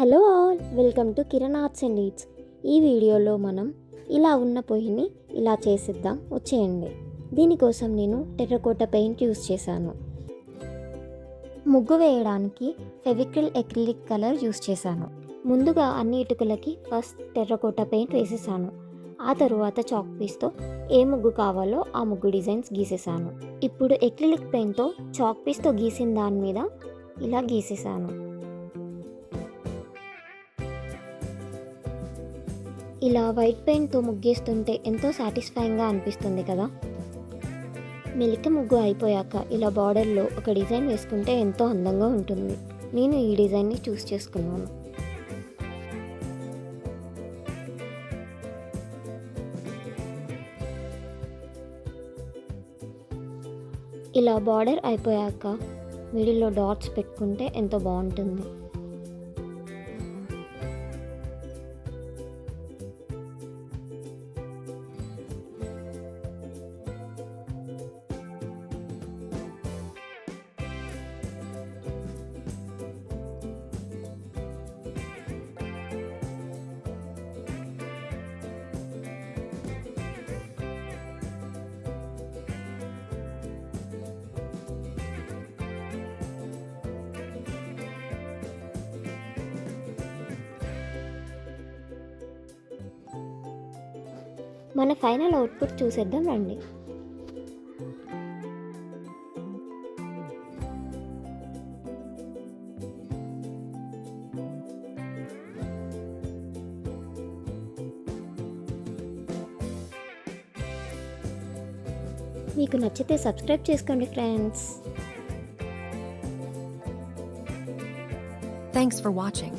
Hello all welcome to Kiran arts and eats ఈ వీడియోలో మనం ఇలా ఉన్న పొయ్యిని ఇలా చేసిద్దాం. వచ్చేయండి. దీనికోసం నేను టెర్రకోట పెయింట్ యూస్ చేశాను. ముగ్గు వేయడానికి ఫెవిక్రిల్ ఎక్రిలిక్ కలర్ యూస్ చేశాను. ముందుగా అన్ని ఇటుకలకి ఫస్ట్ టెర్రకోట పెయింట్ వేసేసాను. ఆ తరువాత చాక్ పీస్తో ఏ ముగ్గు కావాలో ఆ ముగ్గు డిజైన్స్ గీసేసాను. ఇప్పుడు ఎక్రిలిక్ పెయింట్తో చాక్ పీస్తో గీసిన దాని మీద ఇలా గీసేసాను. ఇలా వైట్ పెయింట్తో ముగ్గేస్తుంటే ఎంతో సాటిస్ఫైయింగ్గా అనిపిస్తుంది కదా. మెలిక ముగ్గు అయిపోయాక ఇలా బార్డర్లో ఒక డిజైన్ వేసుకుంటే ఎంతో అందంగా ఉంటుంది. నేను ఈ డిజైన్ని చూస్ చేసుకున్నాను. ఇలా బార్డర్ అయిపోయాక మిడిల్లో డాట్స్ పెట్టుకుంటే ఎంతో బాగుంటుంది. మన ఫైనల్ అవుట్పుట్ చూసేద్దాం రండి. మీకు నచ్చితే సబ్స్క్రైబ్ చేసుకోండి ఫ్రెండ్స్. Thanks for watching